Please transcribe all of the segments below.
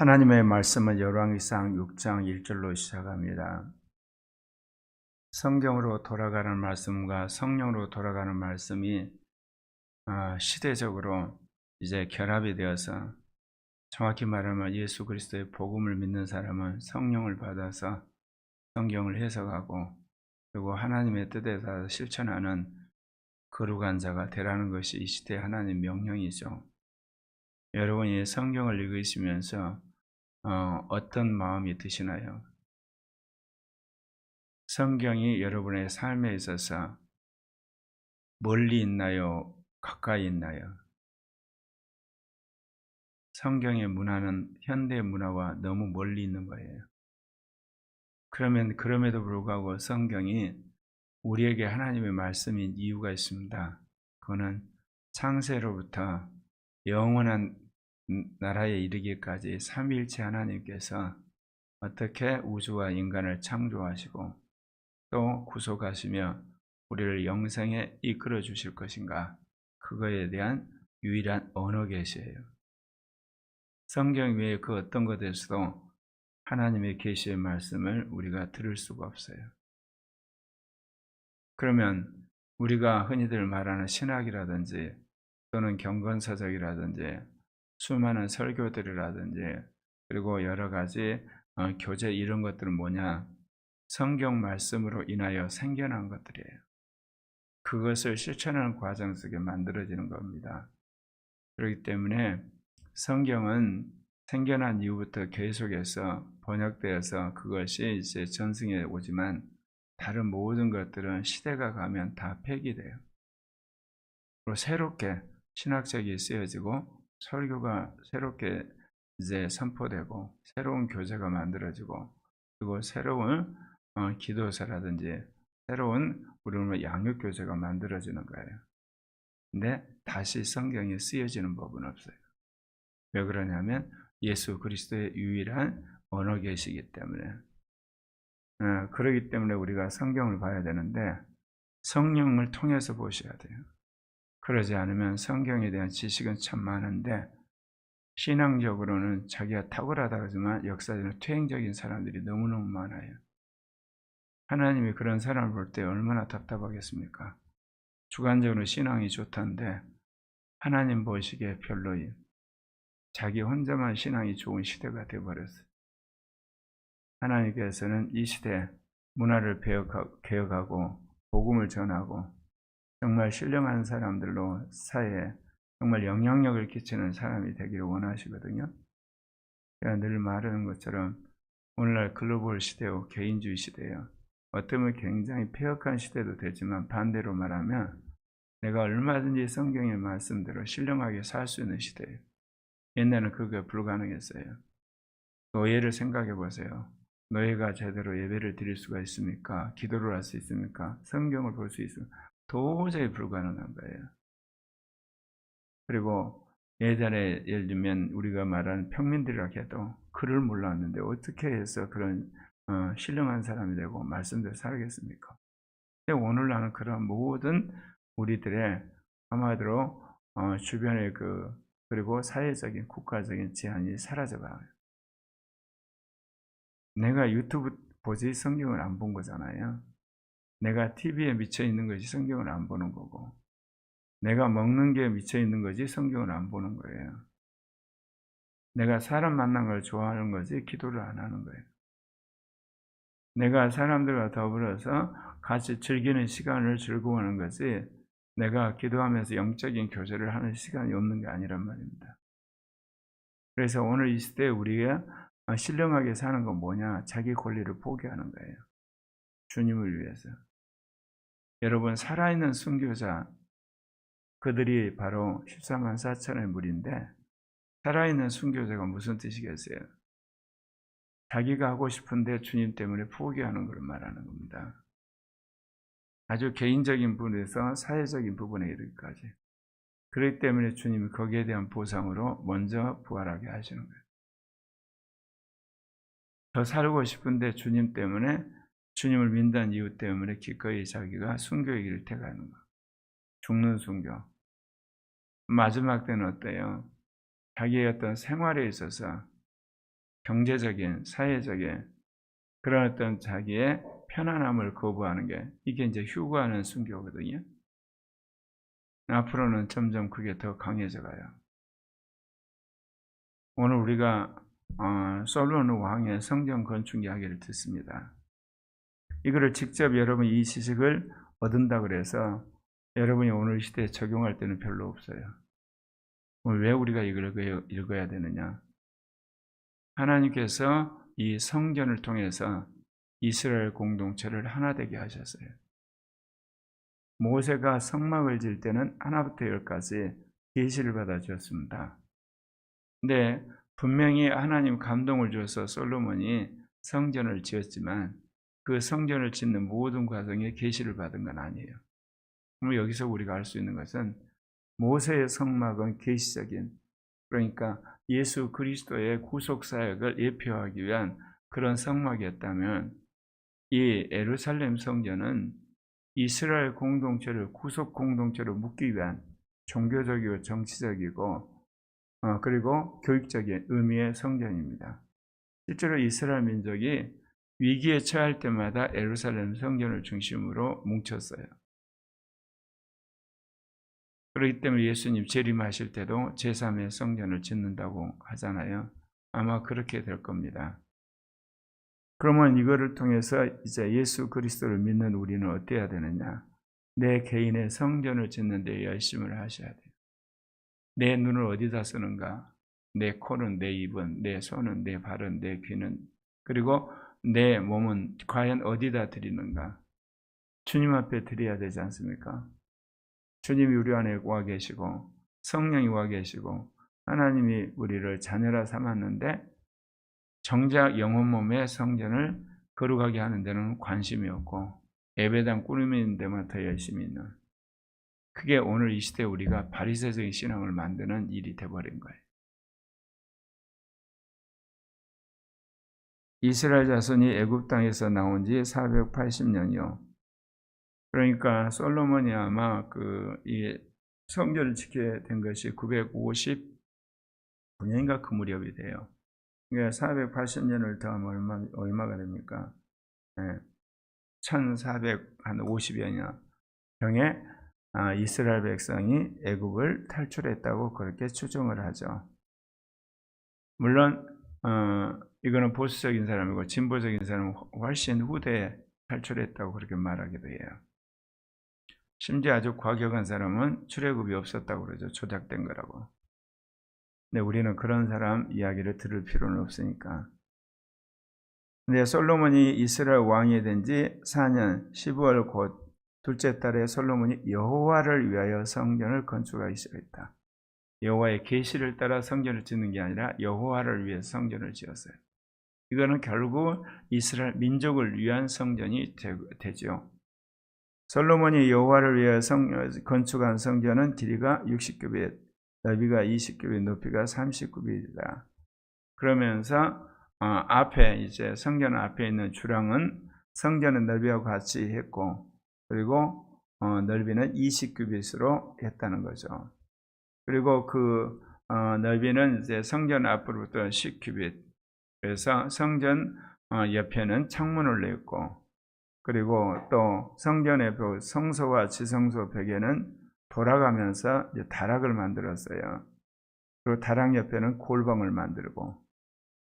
하나님의 말씀은 열왕기상 6장 1절로 시작합니다. 성경으로 돌아가는 말씀과 성령으로 돌아가는 말씀이 아, 시대적으로 이제 결합이 되어서 정확히 말하면 예수 그리스도의 복음을 믿는 사람은 성령을 받아서 성경을 해석하고 그리고 하나님의 뜻에 따라 실천하는 거룩한 자가 되라는 것이 이 시대 하나님 명령이죠. 여러분이 성경을 읽으시면서 어, 어떤 마음이 드시나요? 성경이 여러분의 삶에 있어서 멀리 있나요? 가까이 있나요? 성경의 문화는 현대 문화와 너무 멀리 있는 거예요. 그러면 그럼에도 불구하고 성경이 우리에게 하나님의 말씀인 이유가 있습니다. 그거는 창세로부터 영원한 나라에 이르기까지 삼위일체 하나님께서 어떻게 우주와 인간을 창조하시고 또 구속하시며 우리를 영생에 이끌어 주실 것인가 그거에 대한 유일한 언어 계시예요. 성경 외에 그 어떤 것에서도 하나님의 계시의 말씀을 우리가 들을 수가 없어요. 그러면 우리가 흔히들 말하는 신학이라든지 또는 경건서적이라든지 수많은 설교들이라든지 그리고 여러 가지 어, 교재 이런 것들은 뭐냐? 성경 말씀으로 인하여 생겨난 것들이에요. 그것을 실천하는 과정 속에 만들어지는 겁니다. 그렇기 때문에 성경은 생겨난 이후부터 계속해서 번역되어서 그것이 이제 전승에 오지만 다른 모든 것들은 시대가 가면 다 폐기돼요. 그리고 새롭게 신학책이 쓰여지고 설교가 새롭게 이제 선포되고 새로운 교재가 만들어지고 그리고 새로운 어, 기도서라든지 새로운 우리는 양육 교재가 만들어지는 거예요. 근데 다시 성경이 쓰여지는 법은 없어요. 왜 그러냐면 예수 그리스도의 유일한 언어 계시기 때문에 어, 그러기 때문에 우리가 성경을 봐야 되는데 성령을 통해서 보셔야 돼요. 그러지 않으면 성경에 대한 지식은 참 많은데 신앙적으로는 자기가 탁월하다 그러지만 역사적으로 퇴행적인 사람들이 너무너무 많아요. 하나님이 그런 사람을 볼 때 얼마나 답답하겠습니까? 주관적으로 신앙이 좋다는데 하나님 보시기에 별로인 자기 혼자만 신앙이 좋은 시대가 되어버렸어요. 하나님께서는 이 시대 문화를 개혁하고 복음을 전하고 정말 신령한 사람들로 사회에 정말 영향력을 끼치는 사람이 되기를 원하시거든요. 제가 늘 말하는 것처럼 오늘날 글로벌 시대요, 개인주의 시대요. 어쩌면 굉장히 폐역한 시대도 되지만 반대로 말하면 내가 얼마든지 성경의 말씀대로 신령하게 살 수 있는 시대예요. 옛날에는 그게 불가능했어요. 노예를 생각해 보세요. 노예가 제대로 예배를 드릴 수가 있습니까? 기도를 할 수 있습니까? 성경을 볼 수 있습니까? 도저히 불가능한 거예요. 그리고 예전에 예를 들면 우리가 말하는 평민들이라 해도 글을 몰랐는데 어떻게 해서 그런 어, 신령한 사람이 되고 말씀대로 살겠습니까? 근데 오늘날은 그런 모든 우리들의 한마디로 어, 주변의 그 그리고 사회적인 국가적인 제한이 사라져가요. 내가 유튜브 보지 성경을 안 본 거잖아요. 내가 TV에 미쳐 있는 것이 성경을 안 보는 거고, 내가 먹는 게 미쳐 있는 거지 성경을 안 보는 거예요. 내가 사람 만난 걸 좋아하는 거지 기도를 안 하는 거예요. 내가 사람들과 더불어서 같이 즐기는 시간을 즐거워하는 거지 내가 기도하면서 영적인 교제를 하는 시간이 없는 게 아니란 말입니다. 그래서 오늘 이 시대에 우리가 신령하게 사는 건 뭐냐? 자기 권리를 포기하는 거예요. 주님을 위해서. 여러분 살아있는 순교자 그들이 바로 14만 4천의 무리인데 살아있는 순교자가 무슨 뜻이겠어요? 자기가 하고 싶은데 주님 때문에 포기하는 걸 말하는 겁니다. 아주 개인적인 부분에서 사회적인 부분에 이르기까지. 그렇기 때문에 주님이 거기에 대한 보상으로 먼저 부활하게 하시는 거예요. 더 살고 싶은데 주님 때문에 주님을 믿는 이유 때문에 기꺼이 자기가 순교의 길을 택하는 거. 죽는 순교. 마지막 때는 어때요? 자기의 어떤 생활에 있어서 경제적인, 사회적인 그런 어떤 자기의 편안함을 거부하는 게 이게 이제 휴거하는 순교거든요. 앞으로는 점점 그게 더 강해져 가요. 오늘 우리가 어, 솔로몬 왕의 성전 건축 이야기를 듣습니다. 이거를 직접 여러분 이 지식을 얻은다 그래서 여러분이 오늘 시대에 적용할 때는 별로 없어요. 왜 우리가 이걸 읽어야 되느냐? 하나님께서 이 성전을 통해서 이스라엘 공동체를 하나 되게 하셨어요. 모세가 성막을 질 때는 하나부터 열까지 계시를 받아 주었습니다. 근데 분명히 하나님 감동을 줘서 솔로몬이 성전을 지었지만 그 성전을 짓는 모든 과정에 계시를 받은 건 아니에요. 그럼 여기서 우리가 알 수 있는 것은 모세의 성막은 계시적인 그러니까 예수 그리스도의 구속 사역을 예표하기 위한 그런 성막이었다면 이 에루살렘 성전은 이스라엘 공동체를 구속 공동체로 묶기 위한 종교적이고 정치적이고 어, 그리고 교육적인 의미의 성전입니다. 실제로 이스라엘 민족이 위기에 처할 때마다 에루살렘 성전을 중심으로 뭉쳤어요. 그렇기 때문에 예수님 재림하실 때도 제3의 성전을 짓는다고 하잖아요. 아마 그렇게 될 겁니다. 그러면 이거를 통해서 이제 예수 그리스도를 믿는 우리는 어때야 되느냐? 내 개인의 성전을 짓는 데 열심을 하셔야 돼요. 내 눈을 어디다 쓰는가? 내 코는, 내 입은, 내 손은, 내 발은, 내 귀는, 그리고 내 몸은 과연 어디다 드리는가? 주님 앞에 드려야 되지 않습니까? 주님이 우리 안에 와 계시고, 성령이 와 계시고, 하나님이 우리를 자녀라 삼았는데, 정작 영혼 몸의 성전을 거룩하게 하는 데는 관심이 없고, 예배당 꾸미는 데만 더 열심히 있는, 그게 오늘 이 시대 우리가 바리새적인 신앙을 만드는 일이 돼버린 거예요. 이스라엘 자손이 애굽 땅에서 나온 지 480년이요. 그러니까 솔로몬이 아마 그이 성전을 지게 된 것이 959년인가 그 무렵이 돼요. 그러니까 480년을 더하면 얼마 얼마가 됩니까? 네. 1450여 년 경에 아, 이스라엘 백성이 애굽을 탈출했다고 그렇게 추정을 하죠. 물론 어, 이거는 보수적인 사람이고 진보적인 사람은 훨씬 후대에 탈출했다고 그렇게 말하기도 해요. 심지어 아주 과격한 사람은 출애굽이 없었다고 그러죠. 조작된 거라고. 근데 우리는 그런 사람 이야기를 들을 필요는 없으니까. 근데 솔로몬이 이스라엘 왕이 된 지 4년 12월 곧 둘째 달에 솔로몬이 여호와를 위하여 성전을 건축하기 시작했다. 여호와의 계시를 따라 성전을 짓는 게 아니라 여호와를 위해 성전을 지었어요. 이거는 결국 이스라엘 민족을 위한 성전이 되죠. 솔로몬이 여호와를 성, 건축한 성전은 길이가 60규빗, 넓이가 20규빗, 높이가 30규빗이다. 그러면서 어, 앞에 이제 성전 앞에 있는 주랑은 성전의 넓이와 같이 했고 그리고 어, 넓이는 20규빗으로 했다는 거죠. 그리고 그 어, 넓이는 이제 성전 앞으로부터 10규빗. 그래서 성전 어, 옆에는 창문을 냈고 그리고 또 성전의 그 성소와 지성소 벽에는 돌아가면서 다락을 만들었어요. 그리고 다락 옆에는 골방을 만들고,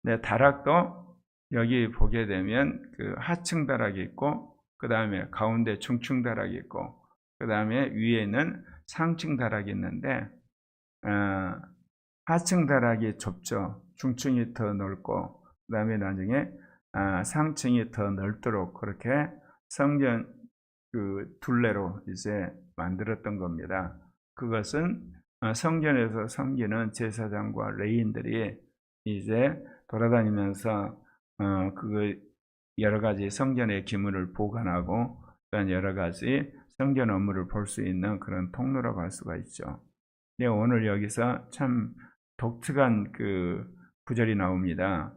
네, 다락도 여기 보게 되면 그 하층 다락이 있고, 그 다음에 가운데 중층 다락이 있고, 그 다음에 위에는 상층 다락이 있는데, 어, 하층 다락이 좁죠. 중층이 더 넓고, 그 다음에 나중에 아, 상층이 더 넓도록 그렇게 성전 그 둘레로 이제 만들었던 겁니다. 그것은 어, 성전에서 섬기는 제사장과 레인들이 이제 돌아다니면서 어, 그 여러 가지 성전의 기물을 보관하고 또한 여러 가지 성전 업무를 볼 수 있는 그런 통로라고 할 수가 있죠. 네, 오늘 여기서 참 독특한 그 구절이 나옵니다.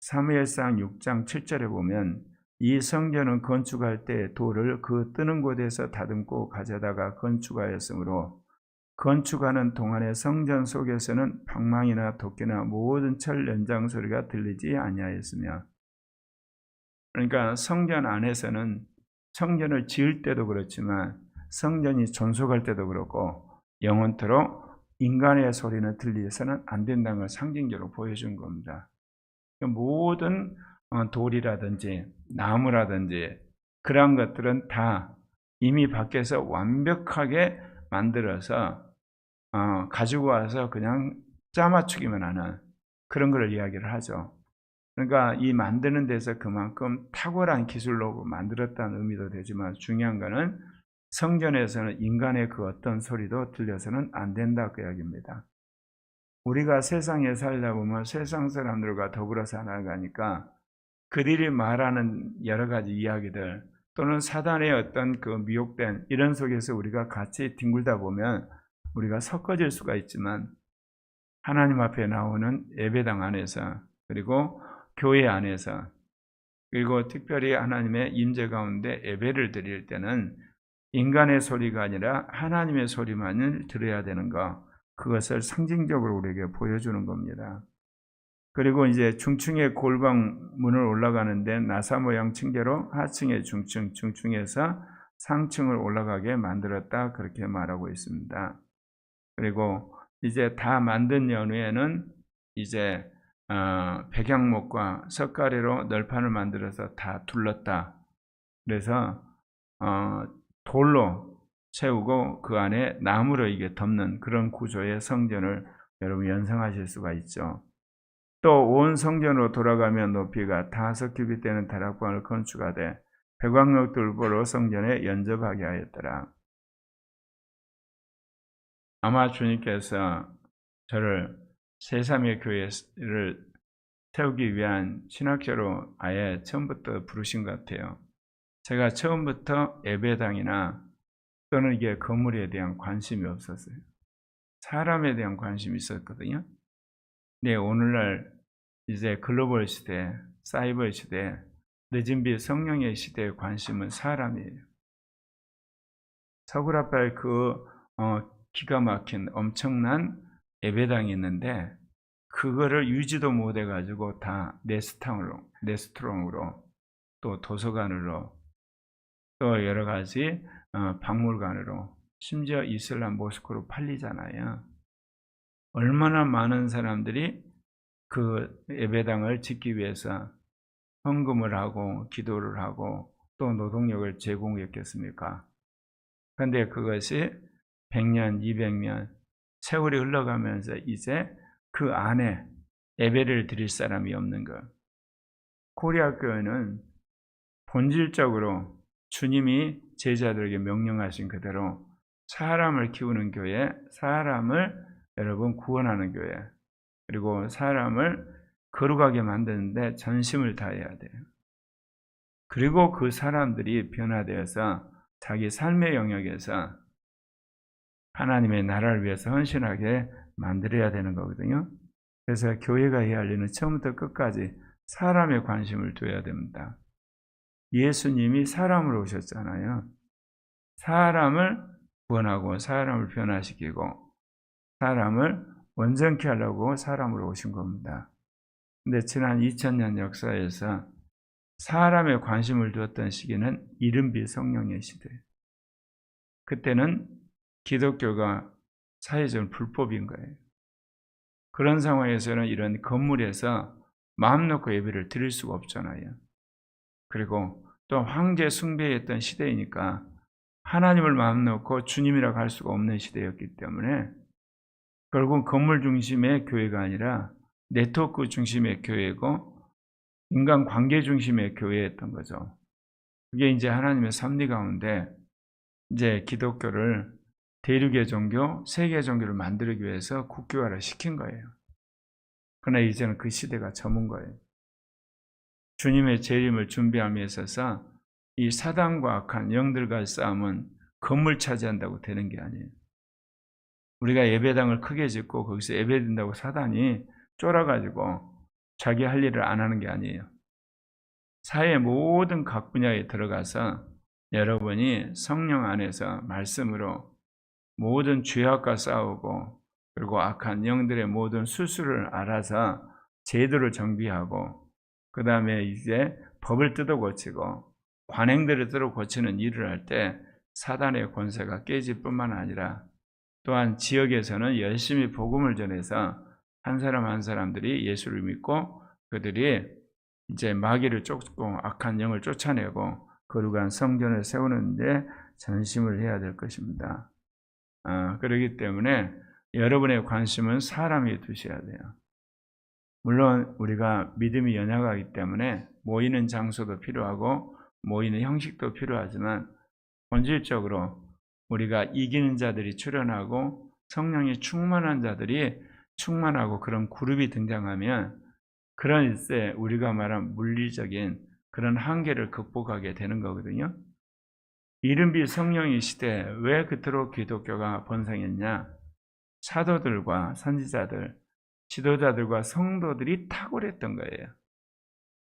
사무엘상 6장 7절에 보면 이 성전은 건축할 때 돌을 그 뜨는 곳에서 다듬고 가져다가 건축하였으므로 건축하는 동안의 성전 속에서는 방망이나 도끼나 모든 철 연장 소리가 들리지 아니하였으며 그러니까 성전 안에서는 성전을 지을 때도 그렇지만 성전이 존속할 때도 그렇고 영원토록 인간의 소리는 들리서는 안 된다는 걸 상징적으로 보여준 겁니다. 모든 어, 돌이라든지 나무라든지 그러한 것들은 다 이미 밖에서 완벽하게 만들어서 어, 가지고 와서 그냥 짜맞추기만 하는 그런 걸 이야기를 하죠. 그러니까 이 만드는 데서 그만큼 탁월한 기술로 만들었다는 의미도 되지만 중요한 거는 성전에서는 인간의 그 어떤 소리도 들려서는 안 된다 그 이야기입니다. 우리가 세상에 살다 보면 세상 사람들과 더불어 살아가니까 그들이 말하는 여러 가지 이야기들 또는 사단의 어떤 그 미혹된 이런 속에서 우리가 같이 뒹굴다 보면 우리가 섞어질 수가 있지만 하나님 앞에 나오는 예배당 안에서 그리고 교회 안에서 그리고 특별히 하나님의 임재 가운데 예배를 드릴 때는 인간의 소리가 아니라 하나님의 소리만을 들어야 되는 것 그것을 상징적으로 우리에게 보여주는 겁니다. 그리고 이제 중층의 골방 문을 올라가는데 나사 모양 층계로 하층의 중층, 중층에서 상층을 올라가게 만들었다 그렇게 말하고 있습니다. 그리고 이제 다 만든 연후에는 이제 어, 백양목과 석가래로 널판을 만들어서 다 둘렀다. 그래서 어, 돌로 채우고 그 안에 나무로 이게 덮는 그런 구조의 성전을 여러분 연상하실 수가 있죠. 또 온 성전으로 돌아가면 높이가 다섯 규빗 되는 다락방을 건축하되 백왕역 돌보로 성전에 연접하게 하였더라. 아마 주님께서 저를 세3의 교회를 세우기 위한 신학자로 아예 처음부터 부르신 것 같아요. 제가 처음부터 예배당이나 또는 이게 건물에 대한 관심이 없었어요. 사람에 대한 관심이 있었거든요. 네, 오늘날 이제 글로벌 시대, 사이버 시대, 늦은 비 성령의 시대의 관심은 사람이에요. 서구라파의 그 어, 기가 막힌 엄청난 예배당이 있는데 그거를 유지도 못해 가지고 다 네스탕으로, 네스트롱으로 또 도서관으로 또 여러 가지 어, 박물관으로 심지어 이슬람 모스크로 팔리잖아요. 얼마나 많은 사람들이 그 예배당을 짓기 위해서 헌금을 하고 기도를 하고 또 노동력을 제공했겠습니까? 그런데 그것이 100년, 200년 세월이 흘러가면서 이제 그 안에 예배를 드릴 사람이 없는 것. 코리아 교회는 본질적으로 주님이 제자들에게 명령하신 그대로 사람을 키우는 교회, 사람을 여러분 구원하는 교회, 그리고 사람을 거룩하게 만드는데 전심을 다해야 돼요. 그리고 그 사람들이 변화되어서 자기 삶의 영역에서 하나님의 나라를 위해서 헌신하게 만들어야 되는 거거든요. 그래서 교회가 해야 할 일은 처음부터 끝까지 사람의 관심을 둬야 됩니다. 예수님이 사람으로 오셨잖아요. 사람을 구원하고 사람을 변화시키고 사람을 원전케 하려고 사람으로 오신 겁니다. 근데 지난 2000년 역사에서 사람의 관심을 두었던 시기는 이른비 성령의 시대. 그때는 기독교가 사회적 불법인 거예요. 그런 상황에서는 이런 건물에서 마음 놓고 예배를 드릴 수가 없잖아요. 그리고 또 황제 숭배했던 시대이니까 하나님을 마음 놓고 주님이라고 할 수가 없는 시대였기 때문에 결국 건물 중심의 교회가 아니라 네트워크 중심의 교회고 인간 관계 중심의 교회였던 거죠. 그게 이제 하나님의 섭리 가운데 이제 기독교를 대륙의 종교, 세계 종교를 만들기 위해서 국교화를 시킨 거예요. 그러나 이제는 그 시대가 저문 거예요. 주님의 재림을 준비함에 있어서 이 사단과 악한 영들과의 싸움은 건물 차지한다고 되는 게 아니에요. 우리가 예배당을 크게 짓고 거기서 예배된다고 사단이 쫄아가지고 자기 할 일을 안 하는 게 아니에요. 사회 모든 각 분야에 들어가서 여러분이 성령 안에서 말씀으로 모든 죄악과 싸우고 그리고 악한 영들의 모든 수술을 알아서 제도를 정비하고 그 다음에 이제 법을 뜯어 고치고 관행들을 뜯어 고치는 일을 할 때 사단의 권세가 깨질 뿐만 아니라 또한 지역에서는 열심히 복음을 전해서 한 사람 한 사람들이 예수를 믿고 그들이 이제 마귀를 쫓고 악한 영을 쫓아내고 거룩한 성전을 세우는데 전심을 해야 될 것입니다. 아, 그렇기 때문에 여러분의 관심은 사람에 두셔야 돼요. 물론 우리가 믿음이 연약하기 때문에 모이는 장소도 필요하고 모이는 형식도 필요하지만 본질적으로 우리가 이기는 자들이 출현하고 성령이 충만한 자들이 충만하고 그런 그룹이 등장하면 그런 일세 우리가 말한 물리적인 그런 한계를 극복하게 되는 거거든요. 이른비 성령의 시대 왜 그토록 기독교가 번성했냐? 사도들과 선지자들, 지도자들과 성도들이 탁월했던 거예요.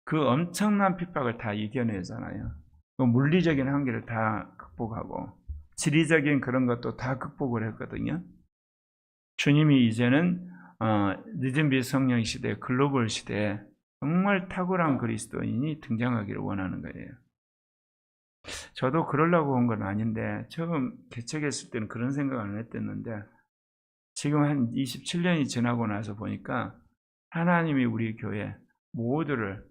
그 엄청난 핍박을 다 이겨내잖아요. 그 물리적인 한계를 다 극복하고 지리적인 그런 것도 다 극복을 했거든요. 주님이 이제는 어, 늦은 빛 성령 시대, 글로벌 시대에 정말 탁월한 그리스도인이 등장하기를 원하는 거예요. 저도 그러려고 온 건 아닌데 처음 개척했을 때는 그런 생각 안 했댔는데 지금 한 27년이 지나고 나서 보니까 하나님이 우리 교회 모두를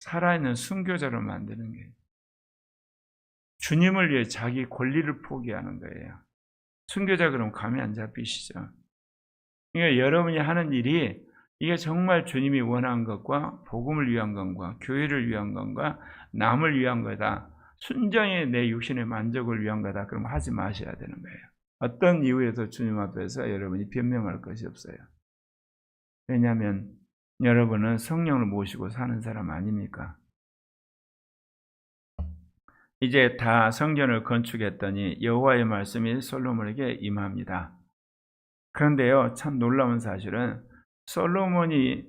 살아있는 순교자로 만드는 게 주님을 위해 자기 권리를 포기하는 거예요. 순교자 그럼 감이 안 잡히시죠? 그러니까 여러분이 하는 일이 이게 정말 주님이 원한 것과 복음을 위한 것과 교회를 위한 것과 남을 위한 거다. 순전히 내 육신의 만족을 위한 거다. 그럼 하지 마셔야 되는 거예요. 어떤 이유에서 주님 앞에서 여러분이 변명할 것이 없어요. 왜냐하면 여러분은 성령을 모시고 사는 사람 아닙니까? 이제 다 성전을 건축했더니 여호와의 말씀이 솔로몬에게 임합니다. 그런데요, 참 놀라운 사실은 솔로몬이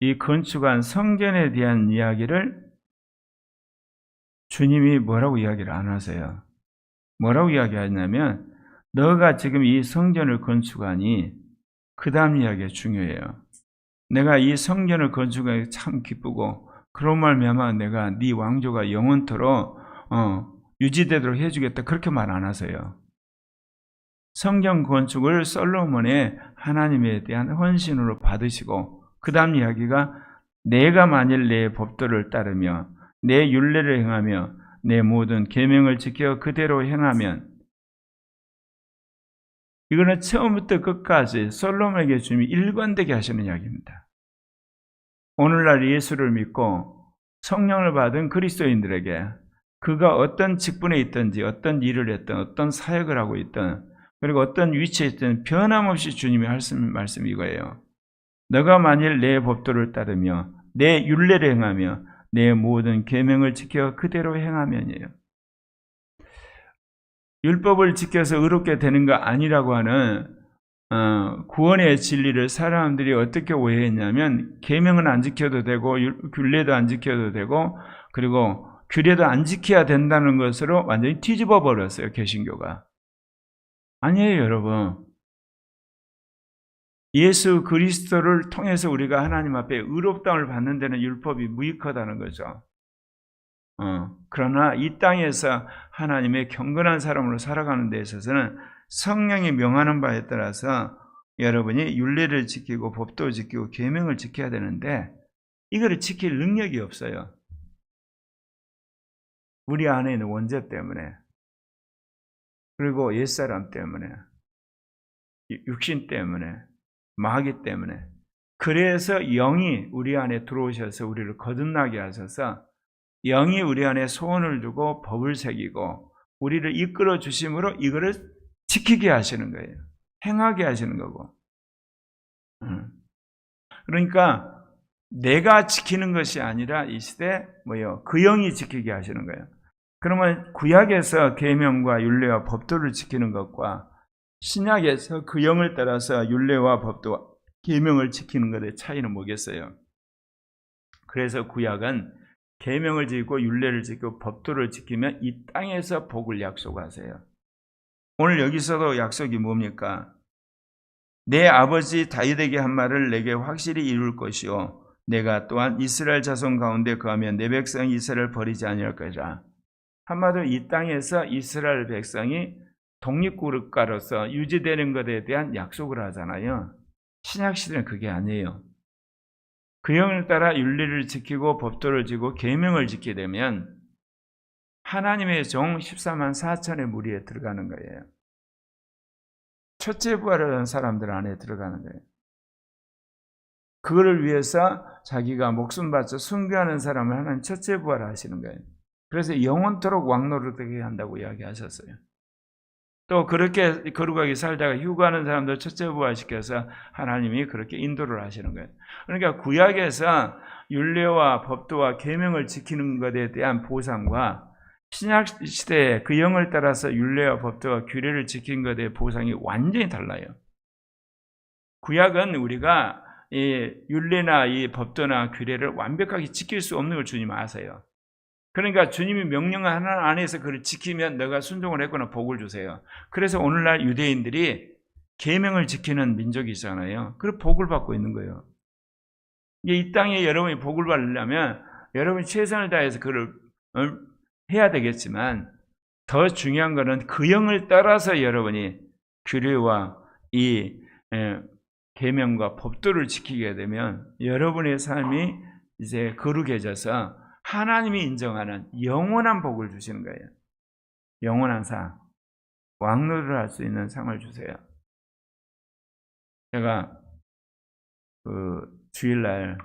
이 건축한 성전에 대한 이야기를 주님이 뭐라고 이야기를 안 하세요. 뭐라고 이야기하냐면 너가 지금 이 성전을 건축하니 그 다음 이야기가 중요해요. 내가 이 성전을 건축하기 참 기쁘고 그런 말미암아 내가 네 왕조가 영원토록 어, 유지되도록 해주겠다 그렇게 말 안 하세요. 성경 건축을 솔로몬의 하나님에 대한 헌신으로 받으시고 그 다음 이야기가 내가 만일 내 법도를 따르며 내 율례를 행하며 내 모든 계명을 지켜 그대로 행하면 이거는 처음부터 끝까지 솔로몬에게 주님이 일관되게 하시는 이야기입니다. 오늘날 예수를 믿고 성령을 받은 그리스도인들에게 그가 어떤 직분에 있든지 어떤 일을 했든 어떤 사역을 하고 있든 그리고 어떤 위치에 있든 변함없이 주님이 말씀이 이거예요. 너가 만일 내 법도를 따르며 내 율례를 행하며 내 모든 계명을 지켜 그대로 행하면이에요. 율법을 지켜서 의롭게 되는 거 아니라고 하는 어, 구원의 진리를 사람들이 어떻게 오해했냐면 계명은 안 지켜도 되고 율례도 안 지켜도 되고 그리고 규례도 안 지켜야 된다는 것으로 완전히 뒤집어 버렸어요 개신교가. 아니에요 여러분. 예수 그리스도를 통해서 우리가 하나님 앞에 의롭다움을 받는 데는 율법이 무익하다는 거죠 어, 그러나 이 땅에서 하나님의 경건한 사람으로 살아가는 데 있어서는 성령이 명하는 바에 따라서 여러분이 윤례를 지키고 법도 지키고 계명을 지켜야 되는데 이거를 지킬 능력이 없어요. 우리 안에 있는 원죄 때문에 그리고 옛사람 때문에 육신 때문에 마귀 때문에 그래서 영이 우리 안에 들어오셔서 우리를 거듭나게 하셔서 영이 우리 안에 소원을 두고 법을 새기고 우리를 이끌어 주심으로 이거를 지키게 하시는 거예요. 행하게 하시는 거고. 그러니까 내가 지키는 것이 아니라 이 시대 뭐요? 그 영이 지키게 하시는 거예요. 그러면 구약에서 계명과 율례와 법도를 지키는 것과 신약에서 그 영을 따라서 율례와 법도 계명을 지키는 것의 차이는 뭐겠어요? 그래서 구약은 계명을 지키고 율례를 지키고 법도를 지키면 이 땅에서 복을 약속하세요. 오늘 여기서도 약속이 뭡니까? 내 아버지 다윗에게 한 말을 내게 확실히 이룰 것이요 내가 또한 이스라엘 자손 가운데 거하면 내 백성 이스라엘을 버리지 아니할 것이라. 한마디로 이 땅에서 이스라엘 백성이 독립국가로서 유지되는 것에 대한 약속을 하잖아요. 신약 시대는 그게 아니에요. 그 영을 따라 윤리를 지키고 법도를 지고 계명을 지키게 되면 하나님의 종 14만 4천의 무리에 들어가는 거예요. 첫째 부활하는 사람들 안에 들어가는 거예요. 그거를 위해서 자기가 목숨 바쳐 순교하는 사람을 하나님 첫째 부활하시는 거예요. 그래서 영원토록 왕노릇하게 한다고 이야기하셨어요. 또 그렇게 거룩하게 살다가 휴가하는 사람들 첫째 부활시켜서 하나님이 그렇게 인도를 하시는 거예요. 그러니까 구약에서 율례와 법도와 계명을 지키는 것에 대한 보상과 신약 시대에 그 영을 따라서 율례와 법도와 규례를 지킨 것에 보상이 완전히 달라요. 구약은 우리가 이 율례나 이 법도나 규례를 완벽하게 지킬 수 없는 걸 주님 아세요. 그러니까 주님이 명령을 하나 안에서 그를 지키면 너가 순종을 했거나 복을 주세요. 그래서 오늘날 유대인들이 계명을 지키는 민족이잖아요. 그래 복을 받고 있는 거예요. 이 땅에 여러분이 복을 받으려면 여러분이 최선을 다해서 그를 어, 해야 되겠지만 더 중요한 것은 그 영을 따라서 여러분이 규례와 이 에, 계명과 법도를 지키게 되면 여러분의 삶이 이제 거룩해져서 하나님이 인정하는 영원한 복을 주시는 거예요. 영원한 상. 왕노를 할 수 있는 상을 주세요. 제가 그 주일날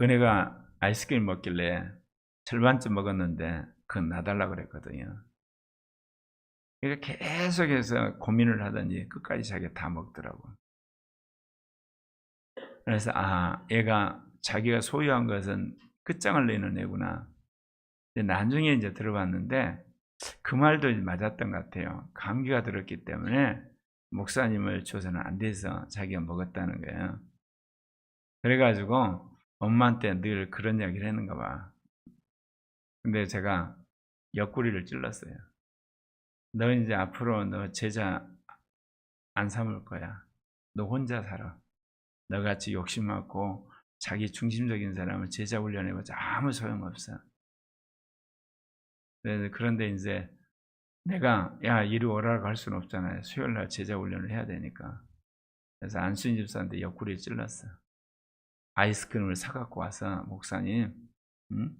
은혜가 아이스크림 먹길래 절반쯤 먹었는데 그건 놔달라 그랬거든요. 그러니까 계속해서 고민을 하더니 끝까지 자기가 다 먹더라고. 그래서 아, 얘가 자기가 소유한 것은 끝장을 내는 애구나. 나중에 이제 들어봤는데 그 말도 맞았던 것 같아요. 감기가 들었기 때문에 목사님을 줘서는 안 돼서 자기가 먹었다는 거예요. 그래가지고 엄마한테 늘 그런 이야기를 했는가 봐. 근데 제가 옆구리를 찔렀어요. 너 이제 앞으로 너 제자 안 삼을 거야. 너 혼자 살아. 너같이 욕심 많고 자기 중심적인 사람을 제자 훈련해보자 아무 소용없어. 그런데 이제 내가 야 이리 오라고 할 수는 없잖아요. 수요일 날 제자 훈련을 해야 되니까. 그래서 안수인 집사한테 옆구리에 찔렀어. 아이스크림을 사갖고 와서 목사님, 음?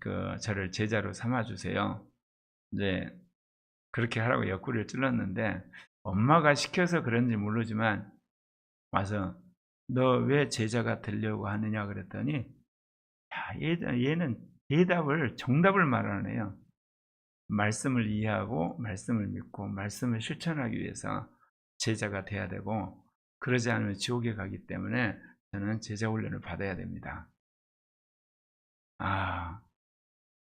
그 저를 제자로 삼아 주세요. 이제 그렇게 하라고 옆구리를 찔렀는데 엄마가 시켜서 그런지 모르지만 와서 너 왜 제자가 되려고 하느냐 그랬더니 야, 얘는 대답을 정답을 말하네요. 말씀을 이해하고 말씀을 믿고 말씀을 실천하기 위해서 제자가 돼야 되고 그러지 않으면 지옥에 가기 때문에 저는 제자 훈련을 받아야 됩니다. 아,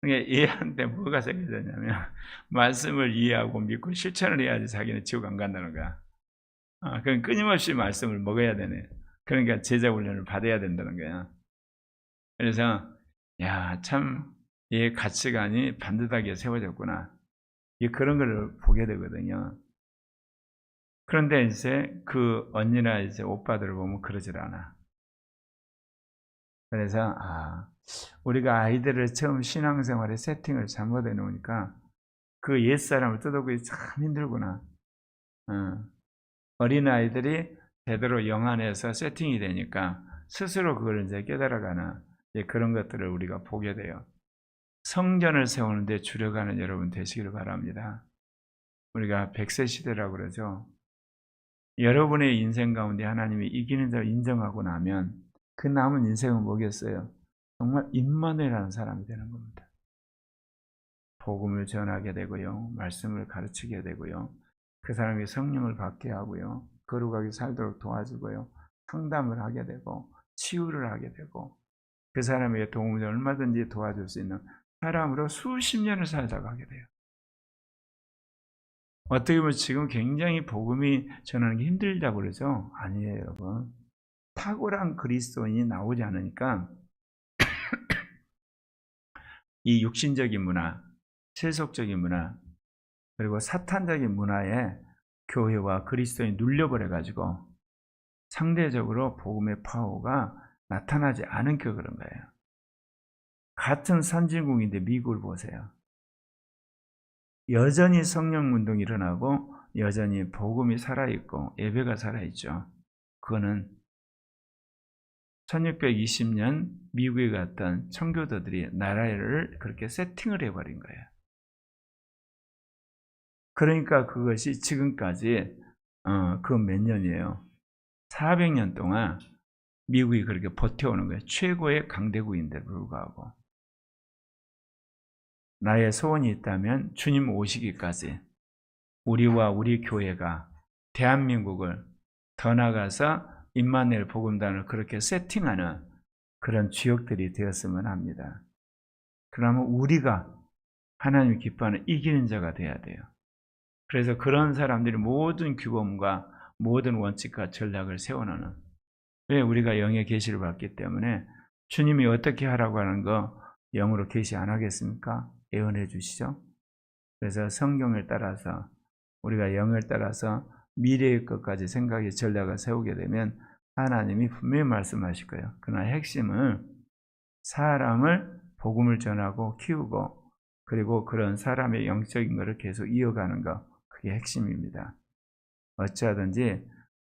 얘한테 뭐가 생겨졌냐면 말씀을 이해하고 믿고 실천을 해야지 자기는 지옥 안 간다는 거야. 아, 그럼 끊임없이 말씀을 먹어야 되네. 그러니까 제자 훈련을 받아야 된다는 거야. 그래서 야, 참, 얘 가치관이 반듯하게 세워졌구나. 이 그런 걸 보게 되거든요. 그런데 이제 그 언니나 이제 오빠들을 보면 그러질 않아. 그래서, 아, 우리가 아이들을 처음 신앙생활에 세팅을 잘못해 놓으니까 그 옛사람을 뜯어보기 참 힘들구나. 어. 어린아이들이 제대로 영안에서 세팅이 되니까 스스로 그걸 이제 깨달아가는 그런 것들을 우리가 보게 돼요. 성전을 세우는데 주력하는 여러분 되시기를 바랍니다. 우리가 백세 시대라고 그러죠. 여러분의 인생 가운데 하나님이 이기는 자를 인정하고 나면 그 남은 인생은 뭐겠어요? 정말 임마누라는 사람이 되는 겁니다. 복음을 전하게 되고요. 말씀을 가르치게 되고요. 그 사람이 성령을 받게 하고요. 거룩하게 살도록 도와주고요. 상담을 하게 되고 치유를 하게 되고 그 사람에게 도움을 얼마든지 도와줄 수 있는 사람으로 수십 년을 살아가게 돼요. 어떻게 보면 지금 굉장히 복음이 전하는 게 힘들다고 그러죠? 아니에요, 여러분. 탁월한 그리스도인이 나오지 않으니까 이 육신적인 문화, 세속적인 문화, 그리고 사탄적인 문화에 교회와 그리스도인이 눌려버려 가지고 상대적으로 복음의 파워가 나타나지 않으니까 그런 거예요. 같은 선진국인데 미국을 보세요. 여전히 성령 운동이 일어나고 여전히 복음이 살아있고 예배가 살아있죠. 그거는 1620년 미국에 갔던 청교도들이 나라를 그렇게 세팅을 해버린 거예요. 그러니까 그것이 지금까지 어, 그 몇 년이에요. 400년 동안 미국이 그렇게 버텨오는 거예요. 최고의 강대국인데 불구하고. 나의 소원이 있다면 주님 오시기까지 우리와 우리 교회가 대한민국을 더 나가서 임마누엘 복음단을 그렇게 세팅하는 그런 주역들이 되었으면 합니다. 그러면 우리가 하나님 기뻐하는 이기는 자가 돼야 돼요. 그래서 그런 사람들이 모든 규범과 모든 원칙과 전략을 세워놓는 왜 우리가 영의 계시를 받기 때문에 주님이 어떻게 하라고 하는 거 영으로 계시 안 하겠습니까? 예언해 주시죠. 그래서 성경을 따라서 우리가 영을 따라서 미래의 것까지 생각의 전략을 세우게 되면 하나님이 분명히 말씀하실 거예요. 그러나 핵심은 사람을 복음을 전하고 키우고 그리고 그런 사람의 영적인 것을 계속 이어가는 것 그게 핵심입니다. 어찌하든지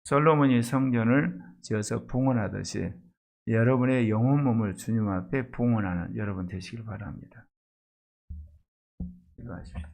솔로몬이 성전을 지어서 봉헌하듯이 여러분의 영혼 몸을 주님 앞에 봉헌하는 여러분 되시길 바랍니다. 기도하십시오.